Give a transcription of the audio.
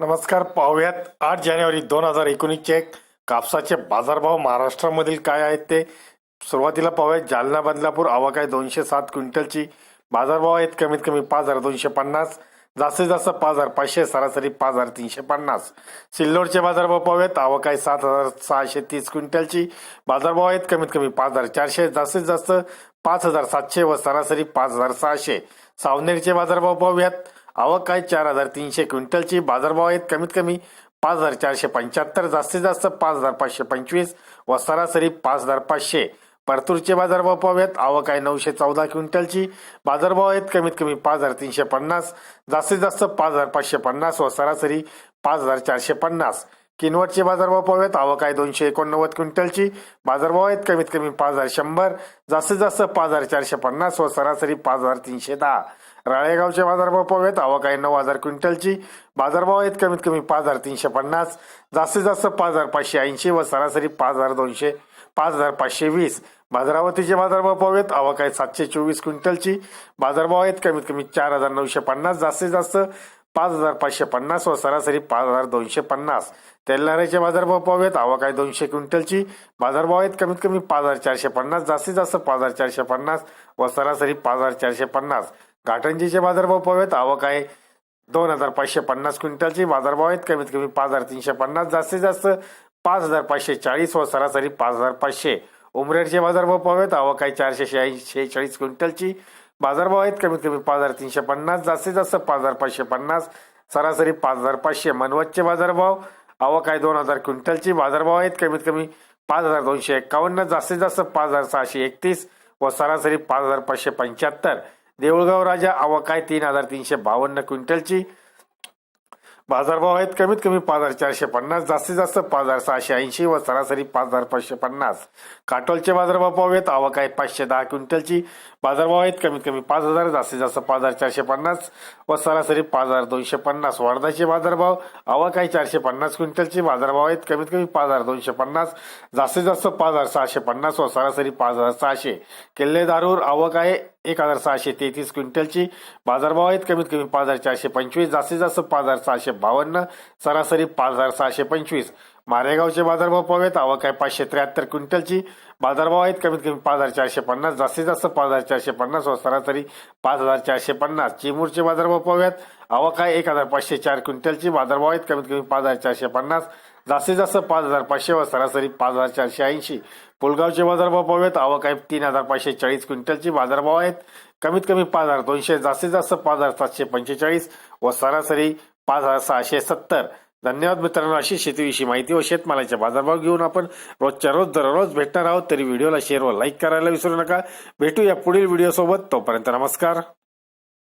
नमस्कार पाहुयात. आठ जानेवारी दोन हजार एकोणीसचे कापसाचे बाजारभाव महाराष्ट्रामधील काय आहेत ते? सुरुवातीला पाहूयात. जालना बदलापूर आवाकाय दोनशे सात क्विंटलची बाजारभाव आहेत. कमीत कमी पाच हजार दोनशे पन्नास. जास्तीत जास्त पाच हजार पाचशे सरासरी पाच हजार तीनशे पन्नास. सिल्लोडचे बाजारभाव पाहूयात. आवक आहे सात हजार सहाशे तीस क्विंटलची बाजारभाव आहेत. कमीत कमी पाच हजार चारशे. जास्तीत जास्त पाच हजार सातशे व सरासरी पाच हजार सहाशे. सावनेरचे बाजारभाव पाहूयात. आवक आहे. चार हजार तीनशे क्विंटलची. बाजारभाव आहेत कमीत कमी पाच हजार चारशे पंच्याहत्तर जास्तीत जास्त पाच हजार पाचशे पंचवीस व सरासरी पाच हजार पाचशे. परतूरचे बाजारभाव पाहूयात. आवक आहे नऊशे चौदा क्विंटलची. बाजारभाव आहेत कमीत कमी पाच हजार तीनशे पन्नास जास्तीत जास्त पाच हजार पाचशे पन्नास व सरासरी पाच हजार चारशे पन्नास. किनवटचे बाजारभाव पाहूयात. आवक आहे दोनशे एकोणनव्वद क्विंटलची. बाजारभाव आहेत कमीत कमी पाच हजार शंभर. जास्तीत जास्त पाच हजार चारशे पन्नास व सरासरी पाच हजार तीनशे दहा. राळेगावचे बाजारभाव पाहूयात. आवक आहे नऊ हजार क्विंटलची. बाजारभाव आहेत कमीत कमी पाच हजार तीनशे पन्नास. जास्तीत जास्त पाच हजार पाचशे ऐंशी व सरासरी पाच हजार दोनशे पाच हजार पाचशे वीस. बाजारावतीचे बाजारभाव पाहूयात. आवक आहे सातशे चोवीस क्विंटलची. बाजारभाव आहेत कमीत कमी चार हजार नऊशे पन्नास. जास्तीत जास्त पाच हजार पाचशे पन्नास व सरासरी पाच हजार दोनशे पन्नास. तेलनाऱ्याचे बाजारभाव पाहूयात. आवक आहे दोनशे क्विंटलची. बाजारभाव आहेत कमीत कमी पाच हजार चारशे पन्नास जास्तीत जास्त पाच हजार चारशे पन्नास व सरासरी पाच हजार चारशे पन्नास. घाटंजीचे बाजारभाव पाहूयात. आवक आहे दोन हजार पाचशे पन्नास क्विंटलची. बाजारभाव आहेत कमीत कमी पाच हजार तीनशे पन्नास जास्तीत जास्त पाच हजार पाचशे चाळीस व सरासरी पाच हजार पाचशे. उमरेडचे बाजारभाव पाहूयात. आवक आहे चारशे शहाऐंशी शेहेचाळीस क्विंटलची. बाजारभाव आहेत कमीत कमी पाच हजार तीनशे पन्नास जास्तीत जास्त पाच हजार पाचशे पन्नास सरासरी पाच हजार पाचशे मनवतचे बाजारभाव. आवक आहे दोन हजार क्विंटलची बाजारभाव आहेत कमीत कमी पाच हजार दोनशे एक्कावन्न जास्तीत जास्त पाच हजार सहाशे एकतीस व सरासरी पाच हजार पाचशे पंच्याहत्तर. देऊळगाव राजा आवक आहे तीन हजार तीनशे बावन्न क्विंटलची. बाजारभाव आहेत कमीत कमी पाच हजार चारशे पन्नास जास्तीत जास्त पाच हजार सहाशे ऐंशी व सरासरी पाच हजार पाचशे पन्नास. काटोलचे बाजारभाव पाहूयात आवक आहे पाचशे दहा क्विंटलची. बाजारभाव आहेत कमीत कमी पाच हजार जास्तीत जास्त पाच हजार चारशे पन्नास व सरासरी पाच हजार दोनशे पन्नास. वर्धाचे बाजारभाव आवक आहे चारशे पन्नास क्विंटलची. बाजारभाव आहेत कमीत कमी पाच हजार दोनशे पन्नास जास्तीत जास्त पाच हजार सहाशे पन्नास व सरासरी पाच हजार सहाशे. किल्ले दारूर आवक आहे एक हजार सहाशे तेहतीस क्विंटलची. बाजारभाव आहेत कमीत कमी पाच हजार चारशे पंचवीस. जास्तीत जास्त पाच हजार सहाशे बावन्न. सरासरी पाच हजार सहाशे पंचवीस. मारेगावचे बाजारभाव पाहूयात आवक आहे पाचशे त्र्याहत्तर क्विंटलची. बाजारभाव आहेत कमीत कमी पाच हजार चारशे पन्नास. जास्तीत जास्त पाच हजार चारशे पन्नास व सरासरी पाच हजार चारशे पन्नास. चिमूरचे बाजारभाव पाहूयात आवक आहे एक हजार पाचशे चार क्विंटलची. बाजारभाव आहेत कमीत कमी पाच हजार चारशे पन्नास. जास्तीत जास्त पाच हजार पाचशे व सरासरी पाच हजार चारशे ऐंशी. पुलगावचे बाजारभाव पाहूयात आवक आहे तीन हजार पाचशे चाळीस क्विंटलचे बाजारभाव आहेत. कमीत कमी पाच हजार दोनशे जास्तीत जास्त पाच हजार सातशे पंचेचाळीस व सरासरी पाच हजार सहाशे सत्तर. धन्यवाद मित्रांनो अशी शेतीविषयी माहिती व शेतमालाचे बाजारभाव घेऊन आपण रोजच्या रोज दररोज भेटणार आहोत. तरी व्हिडिओला शेअर व लाईक करायला विसरू नका. भेटूया पुढील व्हिडिओ सोबत तोपर्यंत नमस्कार.